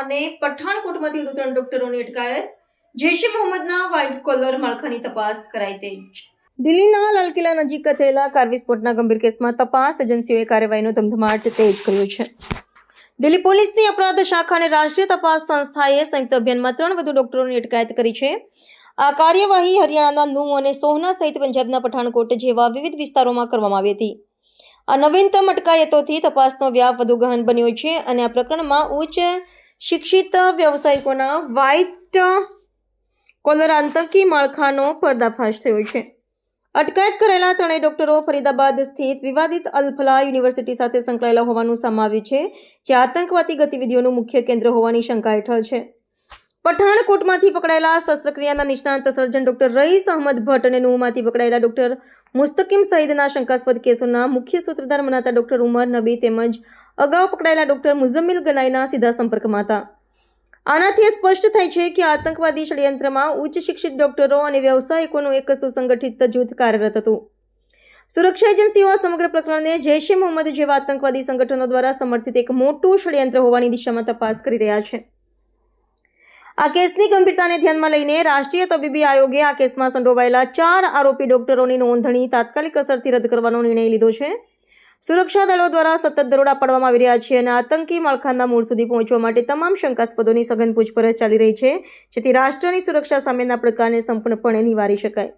અને પઠાણકોટમાંથી વધુ ત્રણ ડોક્ટરોની અટકાયત. જૈશ મોહમ્મદના વ્હાઇટ કોલર માળખાની તપાસ કરાઈ તેજ. દિલ્હીના લાલ કિલ્લા નજીક થયેલા કાર વિસ્ફોટના ગંભીર કેસમાં તપાસ એજન્સીઓએ કાર્યવાહીનો ધમધમાટ તેજ કર્યો છે. દિલ્હી પોલીસની અપરાધ શાખા અને રાષ્ટ્રીય તપાસ સંસ્થાએ સંયુક્ત અભિયાનમાં ત્રણ વધુ ડોક્ટરોની અટકાયત કરી છે. આ કાર્યવાહી હરિયાણાના નૂ અને સોહના સહિત પંજાબના પઠાણકોટ જેવા વિવિધ વિસ્તારોમાં કરવામાં આવી હતી. આ નવીનતમ અટકાયતોથી તપાસનો વ્યાપ વધુ ગહન બન્યો છે અને આ પ્રકરણમાં ઉચ્ચ શિક્ષિત વ્યવસાયિકોના વ્હાઇટ કોલર આતંકી માળખાનો પર્દાફાશ થયો છે. અટકાયત કરેલા ત્રણેય ડોક્ટરો ફરીદાબાદ સ્થિત વિવાદિત અલફલા યુનિવર્સિટી સાથે સંકળાયેલા હોવાનું સામાવ્યું છે, જે આતંકવાદી ગતિવિધિઓનું મુખ્ય કેન્દ્ર હોવાની શંકા હેઠળ છે. પઠાણકોટમાંથી પકડાયેલા શસ્ત્રક્રિયાના નિષ્ણાંત સર્જન ડોક્ટર રઈસ અહમદ ભટ્ટ અને નુહમાંથી પકડાયેલા ડોક્ટર મુસ્તકીમ સહિતના શંકાસ્પદ કેસોના મુખ્ય સૂત્રધાર મનાતા ડોક્ટર ઉમર નબી તેમજ અગાઉ પકડાયેલા ડોક્ટર મુઝમ્મિલ ગનાઈના સીધા સંપર્કમાં હતા. આનાથી સ્પષ્ટ થાય છે કે આતંકવાદી ષડયંત્રમાં ઉચ્ચ શિક્ષિત ડોક્ટરો અને વ્યવસાયિકોનું એક સુસંગઠિત જૂથ કાર્યરત હતું. સુરક્ષા એજન્સીઓ આ સમગ્ર પ્રકરણને જૈશ એ મોહમ્મદ જેવા આતંકવાદી સંગઠનો દ્વારા સમર્થિત એક મોટું ષડયંત્ર હોવાની દિશામાં તપાસ કરી રહ્યા છે. આ કેસની ગંભીરતાને ધ્યાનમાં લઈને રાષ્ટ્રીય તબીબી આયોગે આ કેસમાં સંડોવાયેલા ચાર આરોપી ડોક્ટરોની નોંધણી તાત્કાલિક અસરથી રદ કરવાનો નિર્ણય લીધો છે. સુરક્ષા દળો દ્વારા સતત દરોડા પાડવામાં આવી રહ્યા છે અને આતંકી માળખાના મૂળ સુધી પહોંચવા માટે તમામ શંકાસ્પદોની સઘન પૂછપરછ ચાલી રહી છે, જેથી રાષ્ટ્રની સુરક્ષા સામેના પડકારને સંપૂર્ણપણે નિવારી શકાય.